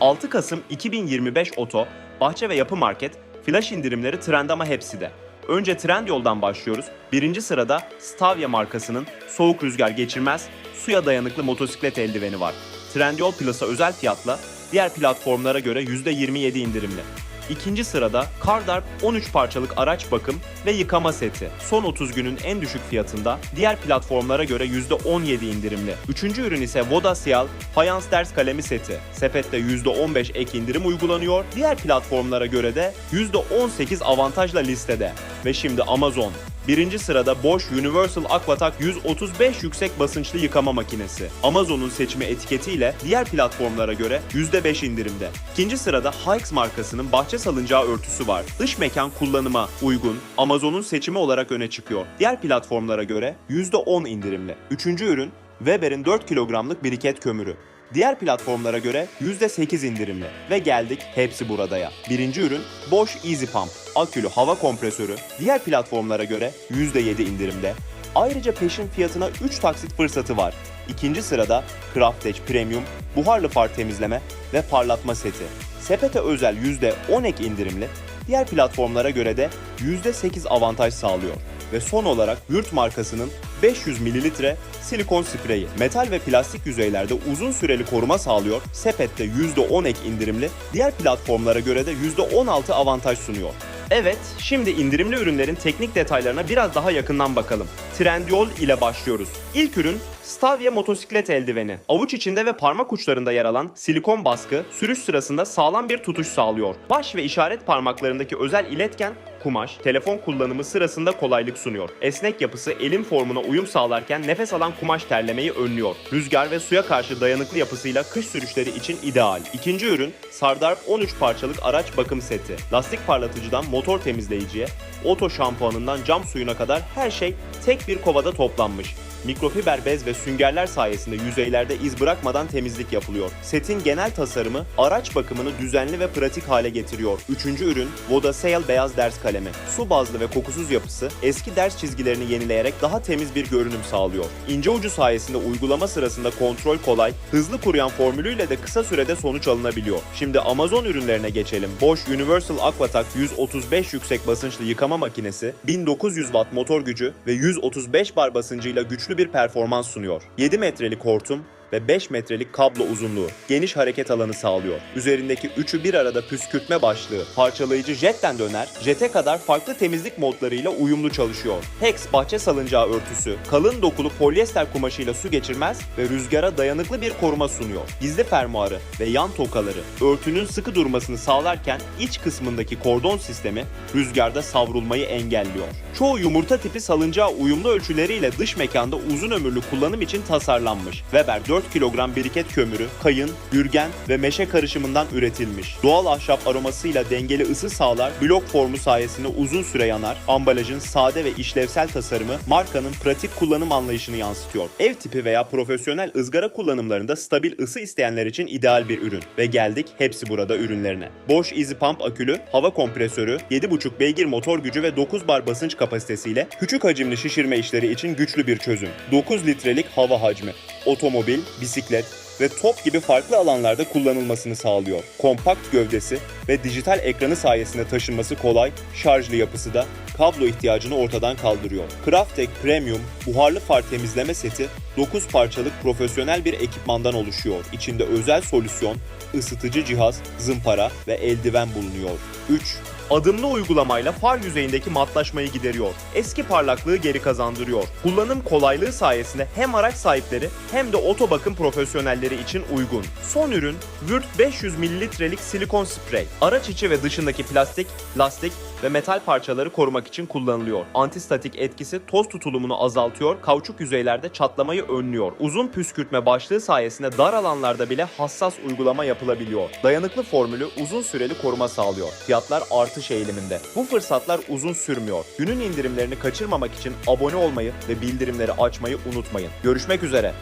6 Kasım 2025 Oto, Bahçe ve Yapı Market, flash indirimleri trend ama hepsi de. Önce Trendyol'dan başlıyoruz. Birinci sırada Stavia markasının soğuk rüzgar geçirmez, suya dayanıklı motosiklet eldiveni var. Trendyol Plus'a özel fiyatla diğer platformlara göre %27 indirimli. İkinci sırada CarDarp 13 parçalık araç bakım ve yıkama seti. Son 30 günün en düşük fiyatında diğer platformlara göre %17 indirimli. Üçüncü ürün ise Vodasial fayans ders kalemi seti. Sepette %15 ek indirim uygulanıyor. Diğer platformlara göre de %18 avantajla listede. Ve şimdi Amazon. Birinci sırada Bosch Universal Aquatac 135 yüksek basınçlı yıkama makinesi. Amazon'un seçimi etiketiyle diğer platformlara göre %5 indirimde. İkinci sırada Hikes markasının bahçe salıncağı örtüsü var. Dış mekan kullanıma uygun, Amazon'un seçimi olarak öne çıkıyor. Diğer platformlara göre %10 indirimli. Üçüncü ürün Weber'in 4 kilogramlık biriket kömürü. Diğer platformlara göre %8 indirimli. Ve geldik hepsi buradaya. Birinci ürün Bosch Easy Pump. Akülü hava kompresörü. Diğer platformlara göre %7 indirimde. Ayrıca peşin fiyatına 3 taksit fırsatı var. İkinci sırada Craftage Premium buharlı far temizleme ve parlatma seti. Sepete özel %10 ek indirimli. Diğer platformlara göre de %8 avantaj sağlıyor. Ve son olarak Würth markasının 500 mililitre silikon spreyi. Metal ve plastik yüzeylerde uzun süreli koruma sağlıyor. Sepette %10 ek indirimli. Diğer platformlara göre de %16 avantaj sunuyor. Evet, şimdi indirimli ürünlerin teknik detaylarına biraz daha yakından bakalım. Trendyol ile başlıyoruz. İlk ürün Stavia motosiklet eldiveni. Avuç içinde ve parmak uçlarında yer alan silikon baskı sürüş sırasında sağlam bir tutuş sağlıyor. Baş ve işaret parmaklarındaki özel iletken kumaş, telefon kullanımı sırasında kolaylık sunuyor. Esnek yapısı elin formuna uyum sağlarken nefes alan kumaş terlemeyi önlüyor. Rüzgar ve suya karşı dayanıklı yapısıyla kış sürüşleri için ideal. İkinci ürün Sardarp 13 parçalık araç bakım seti. Lastik parlatıcıdan motor temizleyiciye, oto şampuanından cam suyuna kadar her şey tek bir kovada toplanmış. Mikrofiber bez ve süngerler sayesinde yüzeylerde iz bırakmadan temizlik yapılıyor. Setin genel tasarımı araç bakımını düzenli ve pratik hale getiriyor. Üçüncü ürün Vodasail beyaz ders kalemi. Su bazlı ve kokusuz yapısı eski ders çizgilerini yenileyerek daha temiz bir görünüm sağlıyor. İnce ucu sayesinde uygulama sırasında kontrol kolay, hızlı kuruyan formülüyle de kısa sürede sonuç alınabiliyor. Şimdi Amazon ürünlerine geçelim. Bosch Universal Aquatac 135 yüksek basınçlı yıkama makinesi, 1900 watt motor gücü ve 135 bar basıncıyla güçlü bir performans sunuyor. 7 metrelik hortum ve 5 metrelik kablo uzunluğu geniş hareket alanı sağlıyor. Üzerindeki üçü bir arada püskürtme başlığı, parçalayıcı jetten döner, jete kadar farklı temizlik modlarıyla uyumlu çalışıyor. Hex bahçe salıncağı örtüsü, kalın dokulu polyester kumaşıyla su geçirmez ve rüzgara dayanıklı bir koruma sunuyor. Gizli fermuarı ve yan tokaları örtünün sıkı durmasını sağlarken iç kısmındaki kordon sistemi rüzgarda savrulmayı engelliyor. Çoğu yumurta tipi salıncağı uyumlu ölçüleriyle dış mekanda uzun ömürlü kullanım için tasarlanmış. Weber 4 kilogram biriket kömürü, kayın, gürgen ve meşe karışımından üretilmiş. Doğal ahşap aromasıyla dengeli ısı sağlar, blok formu sayesinde uzun süre yanar. Ambalajın sade ve işlevsel tasarımı markanın pratik kullanım anlayışını yansıtıyor. Ev tipi veya profesyonel ızgara kullanımlarında stabil ısı isteyenler için ideal bir ürün. Ve geldik hepsi burada ürünlerine. Bosch Easy Pump akülü, hava kompresörü, 7,5 beygir motor gücü ve 9 bar basınç kapasitesiyle küçük hacimli şişirme işleri için güçlü bir çözüm. 9 litrelik hava hacmi. Otomobil, bisiklet ve top gibi farklı alanlarda kullanılmasını sağlıyor. Kompakt gövdesi ve dijital ekranı sayesinde taşınması kolay, şarjlı yapısı da kablo ihtiyacını ortadan kaldırıyor. Craftek Premium buharlı far temizleme seti 9 parçalık profesyonel bir ekipmandan oluşuyor. İçinde özel solüsyon, ısıtıcı cihaz, zımpara ve eldiven bulunuyor. 3. Adımlı uygulamayla far yüzeyindeki matlaşmayı gideriyor. Eski parlaklığı geri kazandırıyor. Kullanım kolaylığı sayesinde hem araç sahipleri hem de oto bakım profesyonelleri için uygun. Son ürün Würth 500 mililitrelik silikon sprey. Araç içi ve dışındaki plastik, lastik ve metal parçaları korumak için kullanılıyor. Antistatik etkisi toz tutulumunu azaltıyor, kauçuk yüzeylerde çatlamayı önlüyor. Uzun püskürtme başlığı sayesinde dar alanlarda bile hassas uygulama yapılabiliyor. Dayanıklı formülü uzun süreli koruma sağlıyor. Fiyatlar artış eğiliminde. Bu fırsatlar uzun sürmüyor. Günün indirimlerini kaçırmamak için abone olmayı ve bildirimleri açmayı unutmayın. Görüşmek üzere.